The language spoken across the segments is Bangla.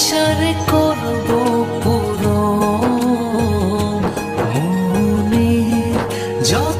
কিসের করব পুরো। মনে যত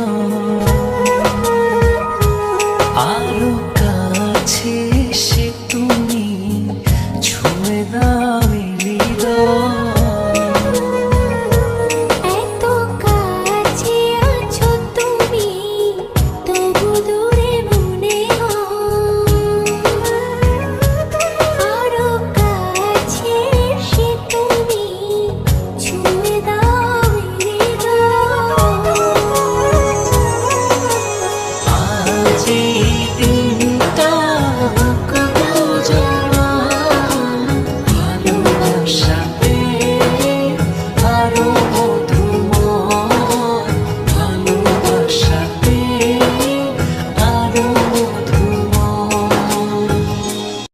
song